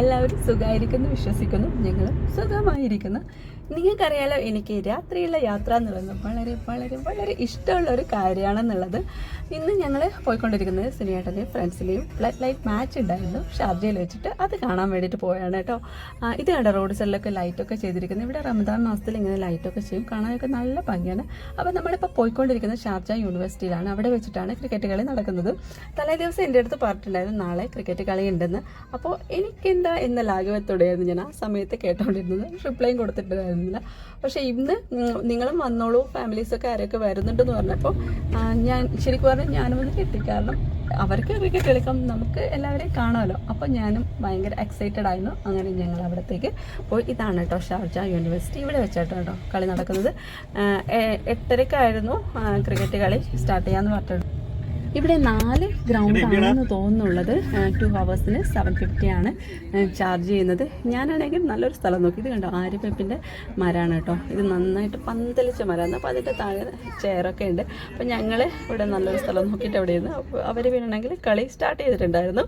എല്ലാവരും സുഖമായിരിക്കുന്നു വിശ്വസിക്കുന്നു ഞങ്ങളും സുഖമായിരിക്കുന്നു. നിങ്ങൾക്കറിയാലോ എനിക്ക് രാത്രിയുള്ള യാത്ര എന്നുള്ളത് വളരെ വളരെ വളരെ ഇഷ്ടമുള്ള ഒരു കാര്യമാണെന്നുള്ളത്. ഇന്ന് ഞങ്ങൾ പോയിക്കൊണ്ടിരിക്കുന്നത് സിനിയേട്ടന്റെയും ഫ്രണ്ട്സിലെയും ഫ്ലഡ് ലൈറ്റ് മാച്ച് ഉണ്ടായിരുന്നു. ഷാർജയിൽ വെച്ചിട്ട് അത് കാണാൻ വേണ്ടിയിട്ട് പോയാണ് കേട്ടോ. ഇത് കണ്ട റോഡ് സൈഡിലൊക്കെ ലൈറ്റൊക്കെ ചെയ്തിരിക്കുന്നത് ഇവിടെ റമദാൻ മാസത്തിൽ ഇങ്ങനെ ലൈറ്റൊക്കെ ചെയ്യും. കാണാനൊക്കെ നല്ല ഭംഗിയാണ്. അപ്പോൾ നമ്മളിപ്പോൾ പോയിക്കൊണ്ടിരിക്കുന്നത് ഷാർജ യൂണിവേഴ്സിറ്റിയിലാണ്. അവിടെ വെച്ചിട്ടാണ് ക്രിക്കറ്റ് കളി നടക്കുന്നത്. തലേ ദിവസം എന്റെ അടുത്ത് പറഞ്ഞിട്ടുണ്ടായിരുന്നു നാളെ ക്രിക്കറ്റ് കളി ഉണ്ടെന്ന്. അപ്പോൾ എനിക്കെന്താ എന്ന ലാഘവത്തോടെയായിരുന്നു ഞാൻ ആ സമയത്ത് കേട്ടോണ്ടിരുന്നത്. റിപ്ലൈയും കൊടുത്തിട്ടുണ്ടായിരുന്നില്ല. പക്ഷേ ഇന്ന് നിങ്ങളും വന്നോളൂ ഫാമിലീസൊക്കെ ആരൊക്കെ വരുന്നുണ്ടെന്ന് പറഞ്ഞപ്പോൾ ഞാൻ ശരിക്കും പറഞ്ഞാൽ ഞാനും ഒന്ന് കിട്ടി. കാരണം അവർക്ക് ക്രിക്കറ്റ് കളിക്കാം നമുക്ക് എല്ലാവരെയും കാണാമല്ലോ അപ്പോൾ ഞാനും ഭയങ്കര എക്സൈറ്റഡ് ആയിരുന്നു. അങ്ങനെ ഞങ്ങൾ അവിടത്തേക്ക് പോയി. ഇതാണ് കേട്ടോ ഷാർജ യൂണിവേഴ്സിറ്റി ഇവിടെ വെച്ചാട്ടോ കേട്ടോ കളി നടക്കുന്നത്. എട്ടരക്കായിരുന്നു ക്രിക്കറ്റ് കളി സ്റ്റാർട്ട് ചെയ്യാമെന്ന് പറഞ്ഞിട്ടുണ്ട്. ഇവിടെ നാല് ഗ്രൗണ്ട് ആണെന്ന് തോന്നുന്നുള്ളത്. ടു ഹവേഴ്സിന് സെവൻ ഫിഫ്റ്റി ആണ് ചാർജ് ചെയ്യുന്നത്. ഞാനാണെങ്കിൽ നല്ലൊരു സ്ഥലം നോക്കി. ഇത് കണ്ടോ? ആര്യപ്പേപ്പിന്റെ മരമാണ് കേട്ടോ. ഇത് നന്നായിട്ട് പന്തലിച്ച മരമാണ് അപ്പോൾ അതിന്റെ താഴെ ചെയറൊക്കെ ഉണ്ട്. അപ്പോൾ ഞങ്ങൾ ഇവിടെ നല്ലൊരു സ്ഥലം നോക്കിയിട്ട് അവിടെ ഇരുന്ന് അവർ വീണെങ്കിൽ കളി സ്റ്റാർട്ട് ചെയ്തിട്ടുണ്ടായിരുന്നു.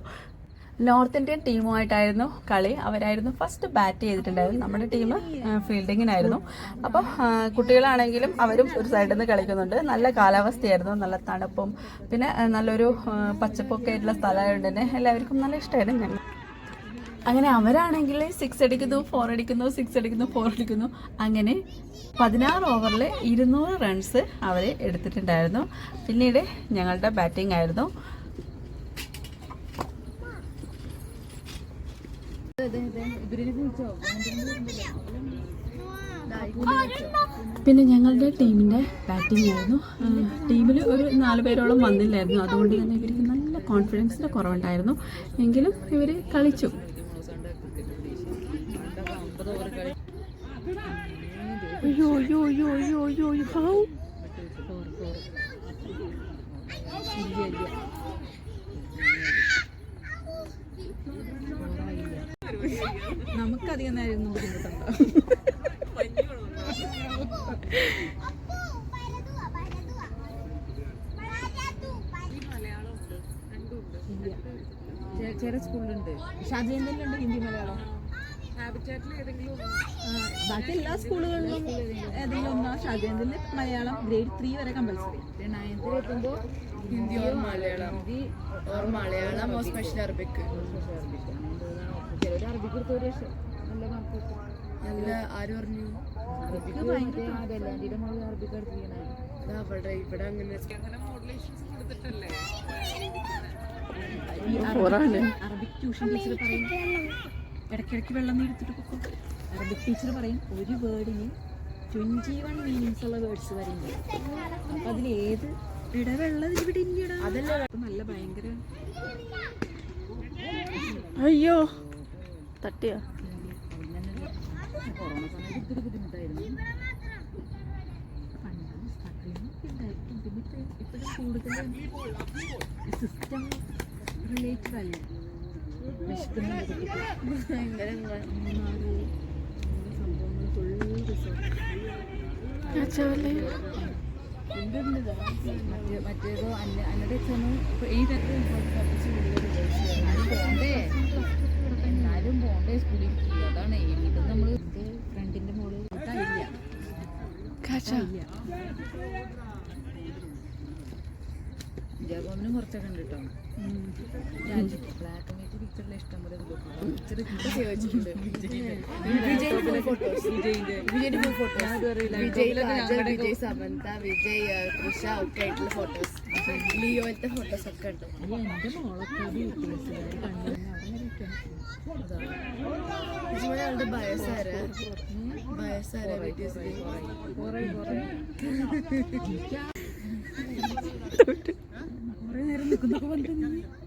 നോർത്ത് ഇന്ത്യൻ ടീമുമായിട്ടായിരുന്നു കളി. അവരായിരുന്നു ഫസ്റ്റ് ബാറ്റ് ചെയ്തിട്ടുണ്ടായിരുന്നു നമ്മുടെ ടീം ഫീൽഡിങ്ങിനായിരുന്നു അപ്പോൾ കുട്ടികളാണെങ്കിലും അവരും ഒരു സൈഡിൽ നിന്ന് കളിക്കുന്നുണ്ട്. നല്ല കാലാവസ്ഥയായിരുന്നു. നല്ല തണുപ്പും പിന്നെ നല്ലൊരു പച്ചപ്പൊക്കെ ആയിട്ടുള്ള സ്ഥലമായതുകൊണ്ട് തന്നെ എല്ലാവർക്കും നല്ല ഇഷ്ടമായിരുന്നു ഞങ്ങൾ. അങ്ങനെ അവരാണെങ്കിൽ സിക്സ് അടിക്കുന്നു ഫോർ അടിക്കുന്നു സിക്സ് അടിക്കുന്നു ഫോർ അടിക്കുന്നു. അങ്ങനെ പതിനാറ് ഓവറിൽ ഇരുന്നൂറ് റൺസ് അവർ എടുത്തിട്ടുണ്ടായിരുന്നു. പിന്നീട് ഞങ്ങളുടെ ബാറ്റിംഗ് ആയിരുന്നു. പിന്നെ ഞങ്ങളുടെ ടീമിന്റെ ബാറ്റിംഗ് ആയിരുന്നു. ടീമിൽ ഒരു നാല് പേരോളം വന്നില്ലായിരുന്നു. അതുകൊണ്ട് തന്നെ ഇവർക്ക് നല്ല കോൺഫിഡൻസിന്റെ കുറവുണ്ടായിരുന്നു. എങ്കിലും ഇവർ കളിച്ചു. അയ്യോ അയ്യോ അയ്യോ അയ്യോ അയ്യോ. ഹൗ? നമുക്കധികം നേരം ചില സ്കൂളിലുണ്ട് ഉണ്ട് ഹിന്ദി മലയാളം. ബാക്കി എല്ലാ സ്കൂളുകളിലും ഏതെങ്കിലും ഒന്നാ. ഷാജേന്ദ്രനിൽ മലയാളം ഗ്രേഡ് ത്രീ വരെ കമ്പൽസറി. നയൻത്തിൽ എത്തുമ്പോൾ Hindi or Malayalam? Or Malayalam or special Arabic നല്ല ആര് പറഞ്ഞു? അവിടെ ഇവിടെ അങ്ങനെ അറബിക് ട്യൂഷൻ ടീച്ചർ പറയും ഇടയ്ക്കിടയ്ക്ക് വെള്ളം നീടുത്തിട്ട് പൊക്കും. അറബിക് ടീച്ചർ പറയും ഒരു വേർഡിന് ട്വന്റി വൺ മീനിങ്സ് ഉള്ള വേർഡ്സ് വരുന്നുണ്ട് അപ്പം അതിൽ ഏത് വെള്ളം ഇവിടെ ഇല്ലടാ അതല്ല നല്ല ഭയങ്കര അയ്യോ തട്ടിയോ? കൊറോണ സമയത്ത് ഇത്തിരി ബുദ്ധിമുട്ടായിരുന്നു സിസ്റ്റം റിലേറ്റഡ് അല്ല ഭയങ്കര മൂന്നാറ് സംഭവങ്ങൾ ഫുൾ റിസോർട്ട് മറ്റേ മറ്റേതോ നമ്മൾ ഇല്ല കുറച്ചൊക്കെ ഉണ്ട് കേട്ടോ പിക്ചറിലെ ഇഷ്ടം പോലെ വിജയ് സമന്ത വിജയ് തൃഷ ഒക്കെ ആയിട്ടുള്ള ഫോട്ടോസ് ലിയോയിലത്തെ ഫോട്ടോസ് ഒക്കെ ഉണ്ട്. അവളുടെ ബയസാര. ബയസാര വീഡിയോസിൽ കുറേ നേരം നിൽക്കുന്നൊക്കെ പറഞ്ഞിട്ട്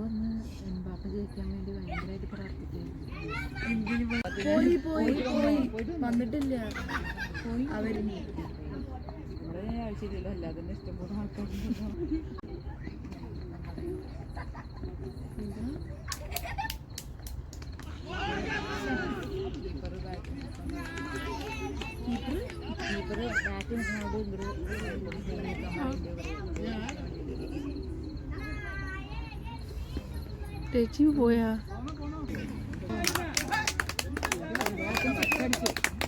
നീ അപ്പോൾ അന്ന് എംബാപ്പ ജയിക്കാൻ വേണ്ടി ഭയങ്കരമായിട്ട് പ്രാർത്ഥിക്കുന്നു പോയി പോയി പോയി. വന്നിട്ടില്ല. അവർ കുറേ ആഴ്ചയില്ലല്ലോ അല്ലാതെ തന്നെ ഇഷ്ടംപോലെ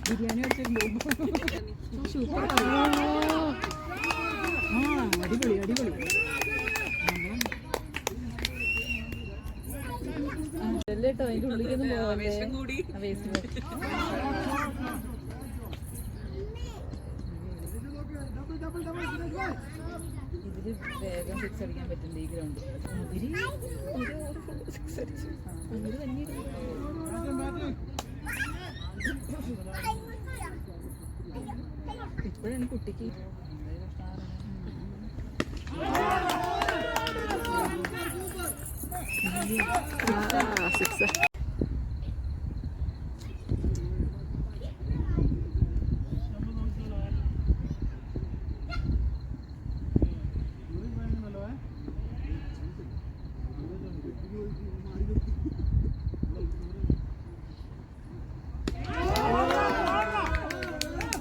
ബിരിയാണി അടിച്ചിട്ടുണ്ടോ സൂപ്പർ ആ അടിപൊളി അടിപൊളി കേട്ടോ അതിന്റെ ഉള്ളിലേക്കൊന്നും പോകണ്ടേ വേസ്റ്റ് ഇതിൽ വേഗം സിക്സ് പറ്റുന്നുണ്ട് ഈ ഗ്രൗണ്ട് ഇവർ അവർ തന്നെ ഇപ്പോഴാണ് കുട്ടിക്ക് സിക്സ്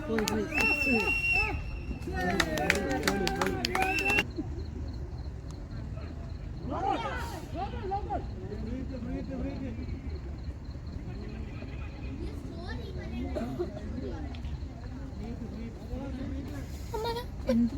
പോയി പോയി സിക്സ് എന്ത് മണി ഇല്ലേ പോയിട്ട് അവന്റെ നോക്കാൻ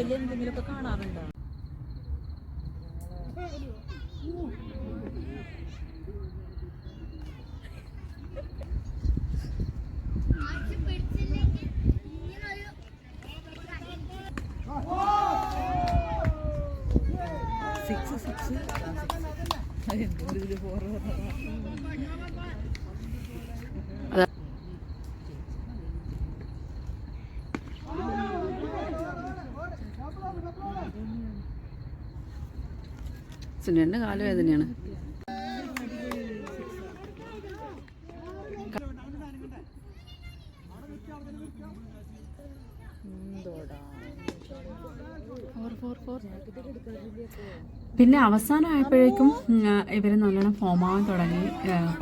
ബോർഡിൽ എന്തെങ്കിലുമൊക്കെ കാണാറുണ്ടോ? സിക്സ് സിക്സ് ഫോർ സുനിയേട്ടന്റെ കാലുവേദനയാണ്. പിന്നെ അവസാനമായപ്പോഴേക്കും ഇവർ നല്ലോണം ഫോം ആവാൻ തുടങ്ങി.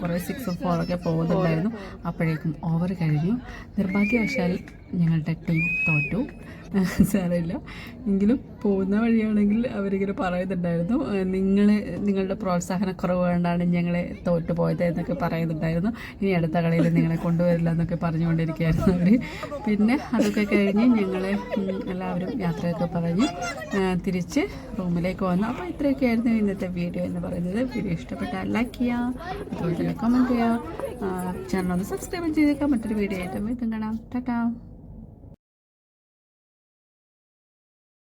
കുറേ സിക്സും ഫോറൊക്കെ പോകുന്നുണ്ടായിരുന്നു. അപ്പോഴേക്കും ഓവർ കഴിഞ്ഞു. നിർഭാഗ്യവശാൽ ഞങ്ങളുടെ ടീം തോറ്റു. സാരമില്ല. എങ്കിലും പോകുന്ന വഴിയാണെങ്കിൽ അവരിങ്ങനെ പറയുന്നുണ്ടായിരുന്നു. നിങ്ങൾ നിങ്ങളുടെ പ്രോത്സാഹനക്കുറവ് കൊണ്ടാണ് ഞങ്ങളെ തോറ്റു പോയത് എന്നൊക്കെ പറയുന്നുണ്ടായിരുന്നു. ഇനി അടുത്ത കളിയിൽ നിങ്ങളെ കൊണ്ടുവരില്ല എന്നൊക്കെ പറഞ്ഞുകൊണ്ടിരിക്കുകയായിരുന്നു അവർ പിന്നെ അതൊക്കെ കഴിഞ്ഞ് ഞങ്ങൾ എല്ലാവരും യാത്രയൊക്കെ പറഞ്ഞ് തിരിച്ച് റൂമിലേക്ക് വന്നു. അപ്പോൾ ഇത്രയൊക്കെയായിരുന്നു ഇന്നത്തെ വീഡിയോ എന്ന് പറയുന്നത്. വീഡിയോ ഇഷ്ടപ്പെട്ടാൽ ലൈക്ക് ചെയ്യുക അതുപോലെ തന്നെ കമന്റ് ചെയ്യുക. ചാനൽ ഒന്ന് സബ്സ്ക്രൈബ് ചെയ്തേക്കാം. മറ്റൊരു വീഡിയോ ആയിട്ട് വീണ്ടും കാണാം. ടാറ്റാ.